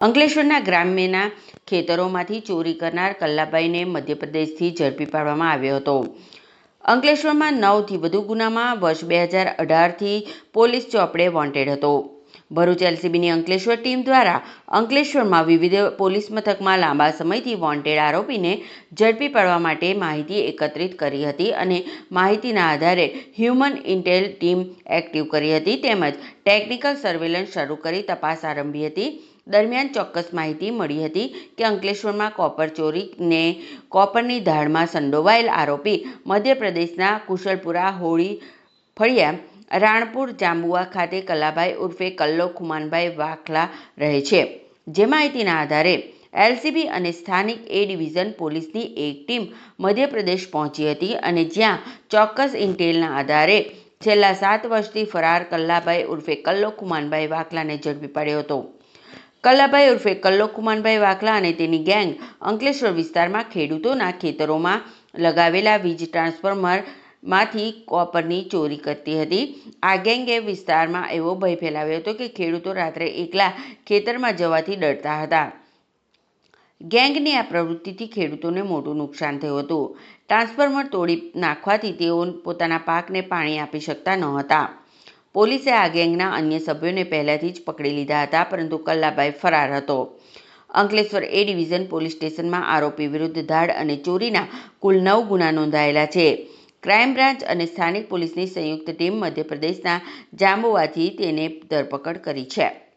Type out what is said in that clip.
અંકલેશ્વરના ગ્રામ્યના ખેતરોમાંથી ચોરી કરનાર કલ્લાભાઈને મધ્યપ્રદેશથી ઝડપી પાડવામાં આવ્યો હતો. અંકલેશ્વરમાં નવથી વધુ ગુનામાં વર્ષ બે હજાર અઢારથી પોલીસ ચોપડે વોન્ટેડ હતો. ભરૂચ એલસીબીની અંકલેશ્વર ટીમ દ્વારા અંકલેશ્વરમાં વિવિધ પોલીસ મથકમાં લાંબા સમયથી વોન્ટેડ આરોપીને ઝડપી પાડવા માટે માહિતી એકત્રિત કરી હતી અને માહિતીના આધારે હ્યુમન ઇન્ટેલ ટીમ એક્ટિવ કરી હતી તેમજ ટેકનિકલ સર્વેલન્સ શરૂ કરી તપાસ આરંભી હતી. દરમિયાન ચોક્કસ માહિતી મળી હતી કે અંકલેશ્વરમાં કોપર ચોરીને કોપરની ધાડમાં સંડોવાયેલ આરોપી મધ્યપ્રદેશના કુશલપુરા હોળી ફળિયા, રાણપુર જાંબુઆ ખાતે કલાભાઈ ઉર્ફે કલ્લો ખુમાનભાઈ વાખલા રહે છે. જે માહિતીના આધારે એલસીબી અને સ્થાનિક એ ડિવિઝન પોલીસની એક ટીમ મધ્યપ્રદેશ પહોંચી હતી અને જ્યાં ચોક્કસ ઇન્ટેલના આધારે છેલ્લા સાત વર્ષથી ફરાર કલ્લાભાઈ ઉર્ફે કલ્લો ખુમાનભાઈ વાખલાને ઝડપી પાડ્યો હતો. કલ્લાભાઈ ઉર્ફે કલ્લો ખુમાનભાઈ વાખલા અને તેની ગેંગ અંકલેશ્વર વિસ્તારમાં ખેડૂતોના ખેતરોમાં લગાવેલા વીજ ટ્રાન્સફોર્મરમાંથી કોપરની ચોરી કરતી હતી. આ ગેંગે વિસ્તારમાં એવો ભય ફેલાવ્યો હતો કે ખેડૂતો રાત્રે એકલા ખેતરમાં જવાથી ડરતા હતા. ગેંગની આ પ્રવૃત્તિથી ખેડૂતોને મોટું નુકસાન થયું હતું. ટ્રાન્સફોર્મર તોડી નાખવાથી તેઓ પોતાના પાકને પાણી આપી શકતા ન હતા. પોલીસે આ ગેંગના અન્ય સભ્યોને પહેલાથી જ પકડી લીધા હતા, પરંતુ કલ્લાભાઈ ફરાર હતો. અંકલેશ્વર એ ડિવિઝન પોલીસ સ્ટેશનમાં આરોપી વિરુદ્ધ ધાડ અને ચોરીના કુલ નવ ગુના નોંધાયેલા છે. ક્રાઇમ બ્રાન્ચ અને સ્થાનિક પોલીસની સંયુક્ત ટીમ મધ્યપ્રદેશના જાંબુવાથી તેને ધરપકડ કરી છે.